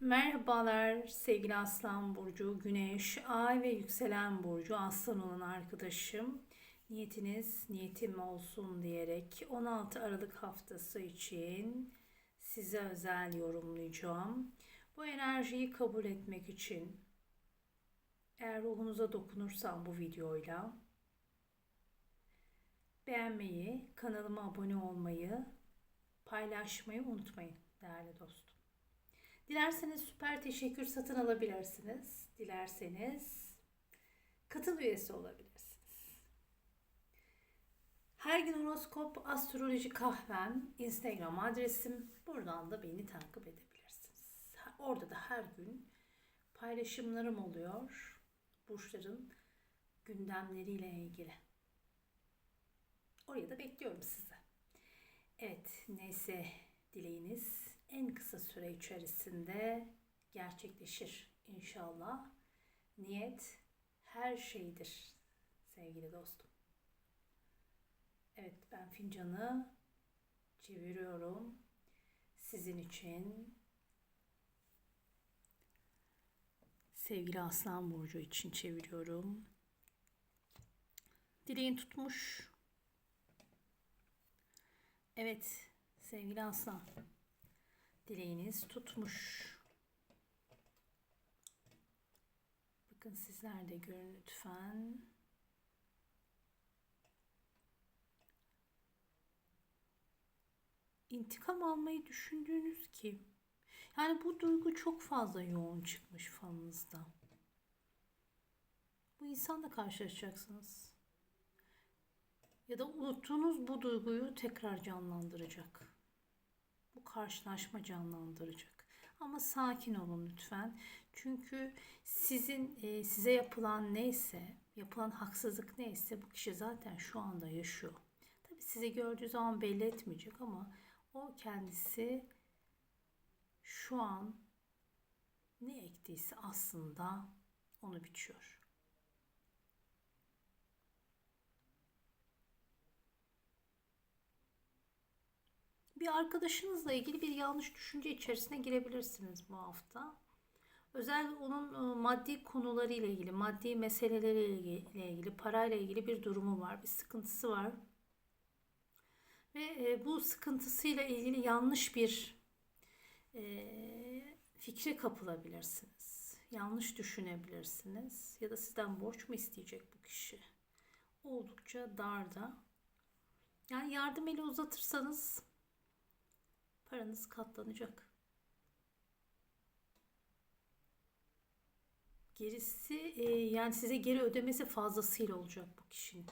Merhabalar sevgili Aslan Burcu, Güneş, Ay ve Yükselen Burcu Aslan olan arkadaşım. Niyetiniz niyetim olsun diyerek 16 Aralık haftası için size özel yorumlayacağım. Bu enerjiyi kabul etmek için eğer ruhunuza dokunursam bu videoyla beğenmeyi, kanalıma abone olmayı, paylaşmayı unutmayın değerli dostum. Dilerseniz süper teşekkür satın alabilirsiniz. Dilerseniz katıl üyesi olabilirsiniz. Her gün horoskop, astroloji kahvem, Instagram adresim. Buradan da beni takip edebilirsiniz. Orada da her gün paylaşımlarım oluyor. Burçların gündemleriyle ilgili. Oraya da bekliyorum sizi. Evet, neyse dileğiniz en kısa süre içerisinde gerçekleşir inşallah. Niyet her şeydir sevgili dostum. Evet ben fincanı çeviriyorum sizin için. Sevgili Aslan Burcu için çeviriyorum. Dileğin tutmuş. Evet sevgili Aslan. Dileğiniz tutmuş. Bakın sizler de görün lütfen. İntikam almayı düşündüğünüz ki yani bu duygu çok fazla yoğun çıkmış falınızda. Bu insanla karşılaşacaksınız. Ya da unuttuğunuz bu duyguyu tekrar canlandıracak bu karşılaşma canlandıracak. Ama sakin olun lütfen. Çünkü sizin e, size yapılan neyse, yapılan haksızlık neyse bu kişi zaten şu anda yaşıyor. Tabi sizi gördüğü zaman belli etmeyecek ama o kendisi şu an ne ektiyse aslında onu biçiyor. Bir arkadaşınızla ilgili bir yanlış düşünce içerisine girebilirsiniz bu hafta. Özel onun e, maddi konuları ile ilgili, maddi meseleleri ile ilgili, parayla ilgili bir durumu var, bir sıkıntısı var. Ve e, bu sıkıntısıyla ilgili yanlış bir e, fikre kapılabilirsiniz. Yanlış düşünebilirsiniz. Ya da sizden borç mu isteyecek bu kişi? Oldukça darda. Yani yardım eli uzatırsanız paranız katlanacak. Gerisi e, yani size geri ödemesi fazlasıyla olacak bu kişinin.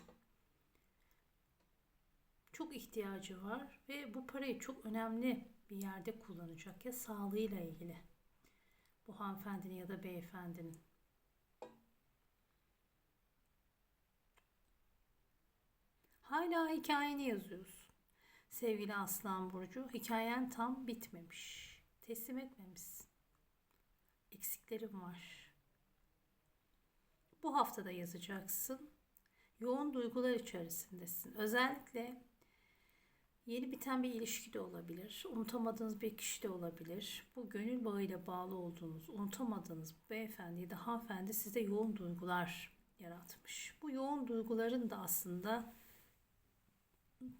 Çok ihtiyacı var ve bu parayı çok önemli bir yerde kullanacak ya sağlığıyla ilgili. Bu hanımefendinin ya da beyefendinin. Hala hikayeni yazıyorsun. Sevgili Aslan Burcu, hikayen tam bitmemiş. Teslim etmemişsin. Eksiklerim var. Bu haftada yazacaksın. Yoğun duygular içerisindesin. Özellikle yeni biten bir ilişki de olabilir. Unutamadığınız bir kişi de olabilir. Bu gönül bağıyla bağlı olduğunuz, unutamadığınız beyefendi ya da hanımefendi size yoğun duygular yaratmış. Bu yoğun duyguların da aslında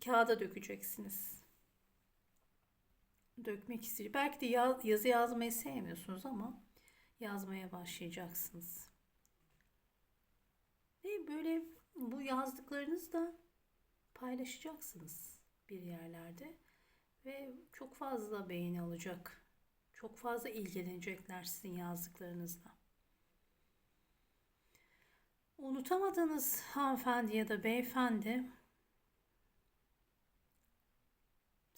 kağıda dökeceksiniz. Dökmek istiyor. Belki de yaz, yazı yazmayı sevmiyorsunuz ama yazmaya başlayacaksınız. Ve böyle bu yazdıklarınızı da paylaşacaksınız bir yerlerde ve çok fazla beğeni alacak. Çok fazla ilgilenecekler sizin yazdıklarınızla. Unutamadığınız hanımefendi ya da beyefendi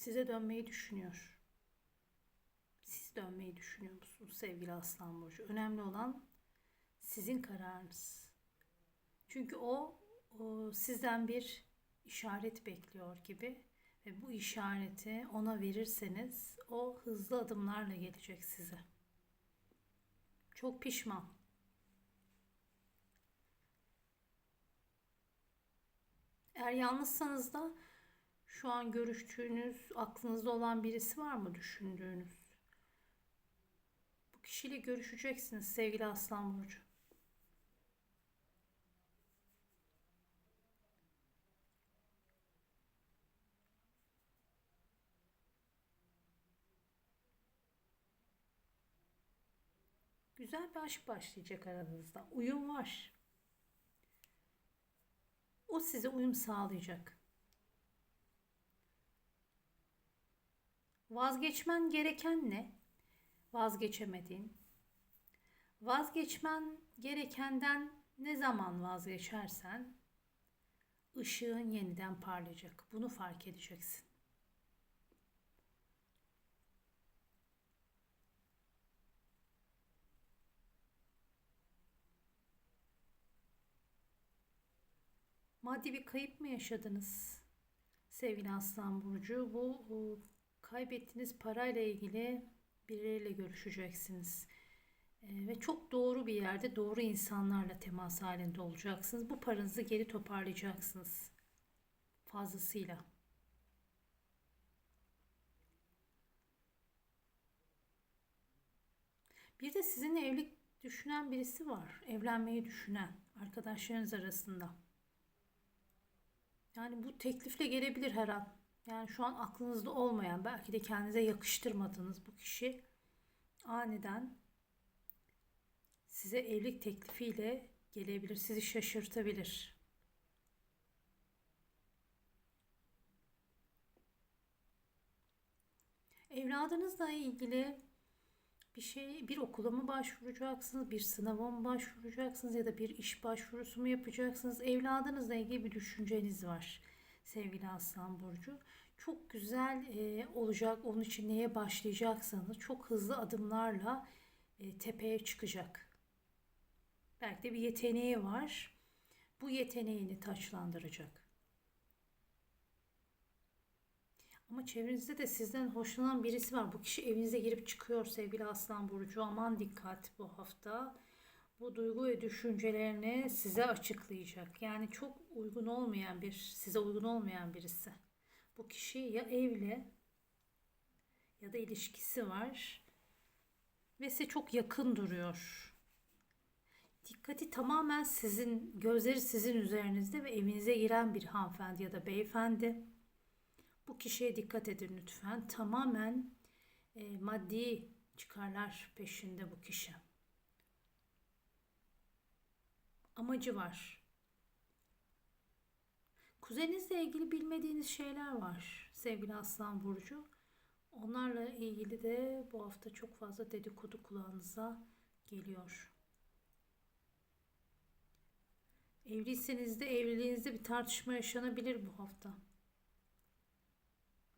size dönmeyi düşünüyor. Siz dönmeyi düşünüyor musunuz sevgili Aslan Burcu? Önemli olan sizin kararınız. Çünkü o, o sizden bir işaret bekliyor gibi ve bu işareti ona verirseniz o hızlı adımlarla gelecek size. Çok pişman. Eğer yalnızsanız da şu an görüştüğünüz, aklınızda olan birisi var mı düşündüğünüz? Bu kişiyle görüşeceksiniz sevgili Aslan Burcu. Güzel bir aşk başlayacak aranızda. Uyum var. O size uyum sağlayacak. Vazgeçmen gereken ne? Vazgeçemediğin. Vazgeçmen gerekenden ne zaman vazgeçersen ışığın yeniden parlayacak. Bunu fark edeceksin. Maddi bir kayıp mı yaşadınız? Sevgili Aslan Burcu, bu, kaybettiğiniz parayla ilgili birileriyle görüşeceksiniz. Ee, ve çok doğru bir yerde doğru insanlarla temas halinde olacaksınız. Bu paranızı geri toparlayacaksınız. Fazlasıyla. Bir de sizinle evlilik düşünen birisi var. Evlenmeyi düşünen arkadaşlarınız arasında. Yani bu teklifle gelebilir her an. Yani şu an aklınızda olmayan, belki de kendinize yakıştırmadığınız bu kişi aniden size evlilik teklifiyle gelebilir, sizi şaşırtabilir. Evladınızla ilgili bir şey, bir okula mı başvuracaksınız, bir sınava mı başvuracaksınız ya da bir iş başvurusu mu yapacaksınız? Evladınızla ilgili bir düşünceniz var sevgili Aslan Burcu. Çok güzel e, olacak, onun için neye başlayacaksanız çok hızlı adımlarla e, tepeye çıkacak. Belki de bir yeteneği var. Bu yeteneğini taçlandıracak. Ama çevrenizde de sizden hoşlanan birisi var. Bu kişi evinize girip çıkıyor sevgili Aslan Burcu. Aman dikkat bu hafta. Bu duygu ve düşüncelerini size açıklayacak. Yani çok uygun olmayan bir, size uygun olmayan birisi. Bu kişi ya evli ya da ilişkisi var ve size çok yakın duruyor. Dikkati tamamen sizin, gözleri sizin üzerinizde ve evinize giren bir hanımefendi ya da beyefendi. Bu kişiye dikkat edin lütfen. Tamamen e, maddi çıkarlar peşinde bu kişi. Amacı var. Kuzeninizle ilgili bilmediğiniz şeyler var sevgili Aslan Burcu. Onlarla ilgili de bu hafta çok fazla dedikodu kulağınıza geliyor. Evliyseniz de evliliğinizde bir tartışma yaşanabilir bu hafta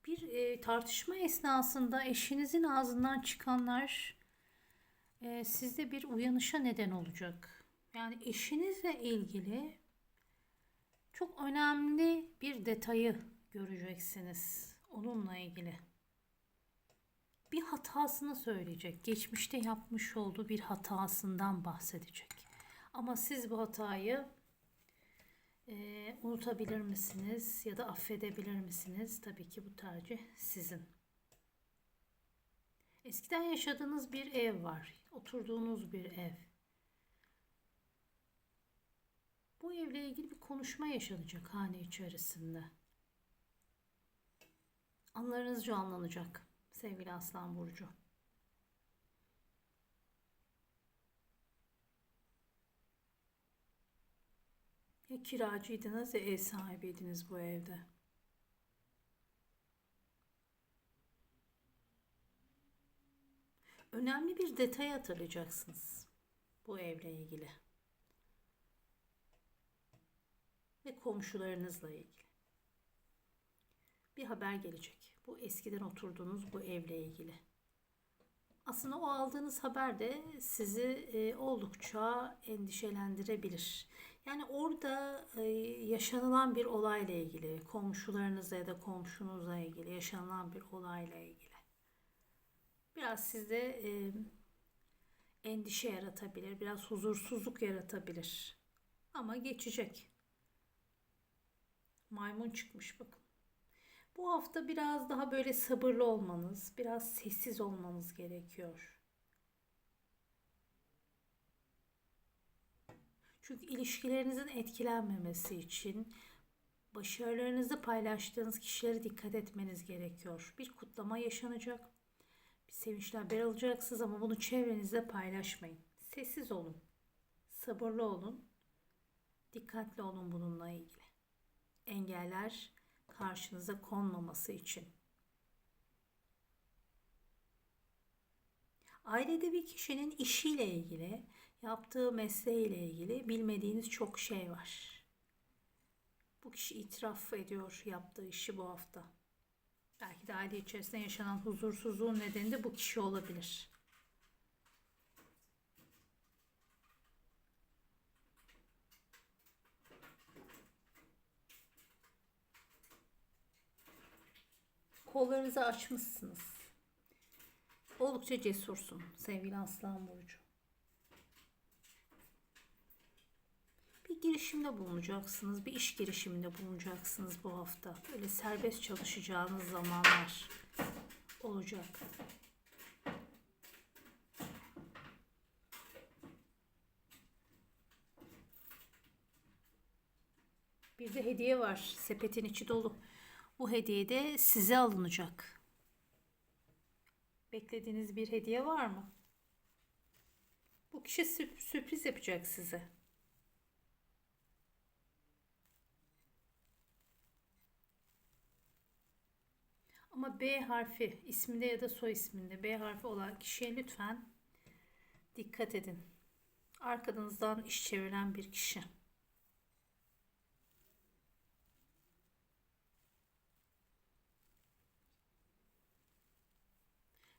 bir e, tartışma esnasında eşinizin ağzından çıkanlar e, sizde bir uyanışa neden olacak. Yani eşinizle ilgili çok önemli bir detayı göreceksiniz onunla ilgili. Bir hatasını söyleyecek. Geçmişte yapmış olduğu bir hatasından bahsedecek. Ama siz bu hatayı e, unutabilir misiniz ya da affedebilir misiniz? Tabii ki bu tercih sizin. Eskiden yaşadığınız bir ev var. Oturduğunuz bir ev. Bu evle ilgili bir konuşma yaşanacak hane içerisinde. Anlarınız canlanacak sevgili Aslan Burcu. Ya kiracıydınız ya ev sahibiydiniz bu evde. Önemli bir detay hatırlayacaksınız bu evle ilgili. Ve komşularınızla ilgili. Bir haber gelecek. Bu eskiden oturduğunuz bu evle ilgili. Aslında o aldığınız haber de sizi e, oldukça endişelendirebilir. Yani orada e, yaşanılan bir olayla ilgili, komşularınızla ya da komşunuzla ilgili yaşanılan bir olayla ilgili. Biraz sizde e, endişe yaratabilir, biraz huzursuzluk yaratabilir. Ama geçecek maymun çıkmış bakın. Bu hafta biraz daha böyle sabırlı olmanız, biraz sessiz olmanız gerekiyor. Çünkü ilişkilerinizin etkilenmemesi için başarılarınızı paylaştığınız kişilere dikkat etmeniz gerekiyor. Bir kutlama yaşanacak, bir sevinçli haber alacaksınız ama bunu çevrenizde paylaşmayın. Sessiz olun, sabırlı olun, dikkatli olun bununla ilgili. Engeller karşınıza konmaması için. Ailede bir kişinin işiyle ilgili, yaptığı mesleğiyle ilgili bilmediğiniz çok şey var. Bu kişi itiraf ediyor yaptığı işi bu hafta. Belki de aile içerisinde yaşanan huzursuzluğun nedeni de bu kişi olabilir. Kollarınızı açmışsınız. Oldukça cesursun sevgili Aslan Burcu. Bir girişimde bulunacaksınız, bir iş girişiminde bulunacaksınız bu hafta. Böyle serbest çalışacağınız zamanlar olacak. Bir de hediye var. Sepetin içi dolu. Bu hediye de size alınacak. Beklediğiniz bir hediye var mı? Bu kişi sürp- sürpriz yapacak size. Ama B harfi isminde ya da soy isminde B harfi olan kişiye lütfen dikkat edin. Arkanızdan iş çeviren bir kişi.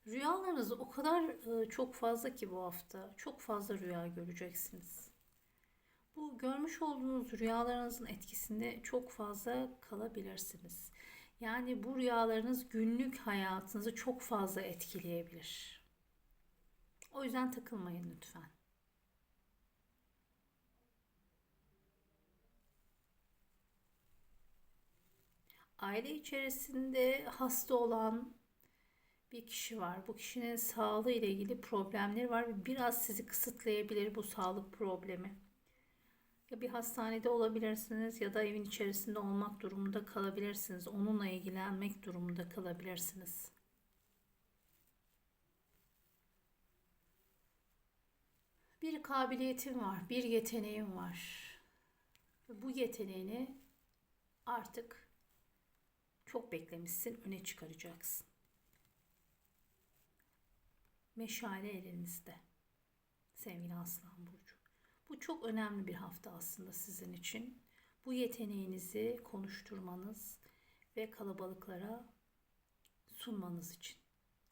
Rüyalarınız o kadar e, çok fazla ki bu hafta. Çok fazla rüya göreceksiniz. Bu görmüş olduğunuz rüyalarınızın etkisinde çok fazla kalabilirsiniz. Yani bu rüyalarınız günlük hayatınızı çok fazla etkileyebilir. O yüzden takılmayın lütfen. Aile içerisinde hasta olan bir kişi var. Bu kişinin sağlığı ile ilgili problemleri var ve biraz sizi kısıtlayabilir bu sağlık problemi. Ya bir hastanede olabilirsiniz ya da evin içerisinde olmak durumunda kalabilirsiniz. Onunla ilgilenmek durumunda kalabilirsiniz. Bir kabiliyetin var, bir yeteneğin var. Bu yeteneğini artık çok beklemişsin, öne çıkaracaksın. Meşale elinizde. Sevgili Aslan Burcu. Bu çok önemli bir hafta aslında sizin için. Bu yeteneğinizi konuşturmanız ve kalabalıklara sunmanız için.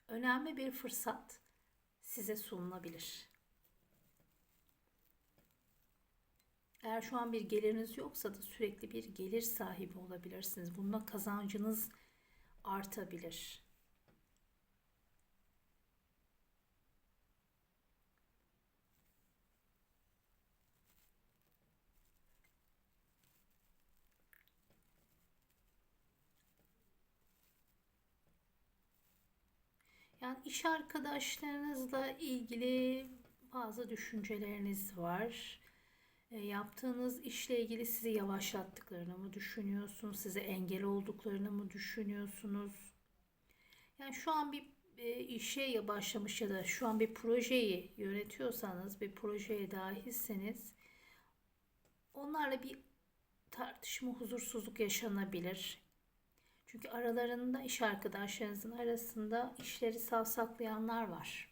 Önemli bir fırsat size sunulabilir. Eğer şu an bir geliriniz yoksa da sürekli bir gelir sahibi olabilirsiniz. Bununla kazancınız artabilir. Yani iş arkadaşlarınızla ilgili bazı düşünceleriniz var. E, yaptığınız işle ilgili sizi yavaşlattıklarını mı düşünüyorsunuz? Size engel olduklarını mı düşünüyorsunuz? Yani şu an bir e, işe ya başlamış ya da şu an bir projeyi yönetiyorsanız, bir projeye dahilseniz onlarla bir tartışma, huzursuzluk yaşanabilir. Çünkü aralarında iş arkadaşlarınızın arasında işleri savsaklayanlar var.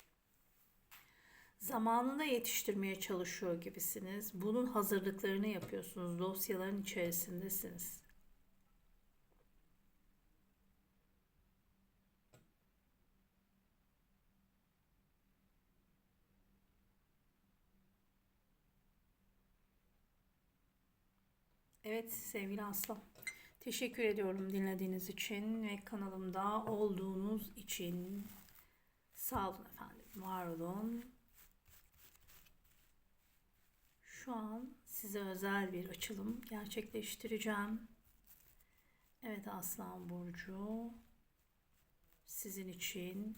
Zamanında yetiştirmeye çalışıyor gibisiniz. Bunun hazırlıklarını yapıyorsunuz. Dosyaların içerisindesiniz. Evet sevgili Aslan. Teşekkür ediyorum dinlediğiniz için ve kanalımda olduğunuz için. Sağ olun efendim. Var olun. Şu an size özel bir açılım gerçekleştireceğim. Evet Aslan Burcu. Sizin için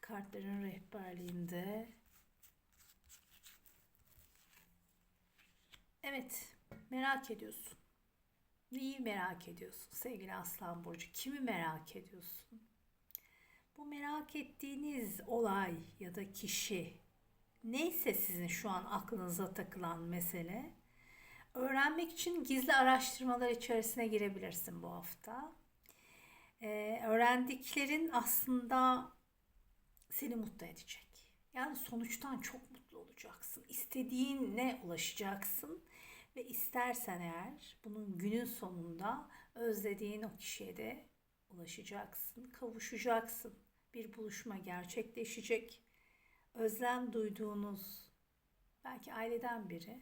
kartların rehberliğinde. Evet, merak ediyorsun. Neyi merak ediyorsun sevgili Aslan Burcu? Kimi merak ediyorsun? Bu merak ettiğiniz olay ya da kişi neyse sizin şu an aklınıza takılan mesele öğrenmek için gizli araştırmalar içerisine girebilirsin bu hafta. Ee, öğrendiklerin aslında seni mutlu edecek. Yani sonuçtan çok mutlu olacaksın. İstediğine ulaşacaksın ve istersen eğer bunun günün sonunda özlediğin o kişiye de ulaşacaksın, kavuşacaksın. Bir buluşma gerçekleşecek. Özlem duyduğunuz belki aileden biri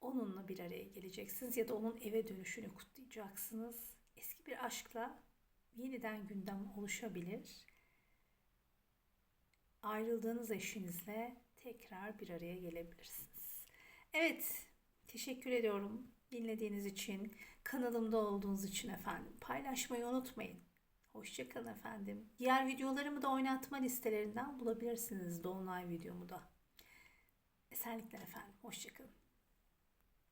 onunla bir araya geleceksiniz ya da onun eve dönüşünü kutlayacaksınız. Eski bir aşkla yeniden gündem oluşabilir. Ayrıldığınız eşinizle tekrar bir araya gelebilirsiniz. Evet, teşekkür ediyorum dinlediğiniz için, kanalımda olduğunuz için efendim. Paylaşmayı unutmayın. Hoşçakalın efendim. Diğer videolarımı da oynatma listelerinden bulabilirsiniz Dolunay videomu da. Esenlikler efendim. Hoşçakalın.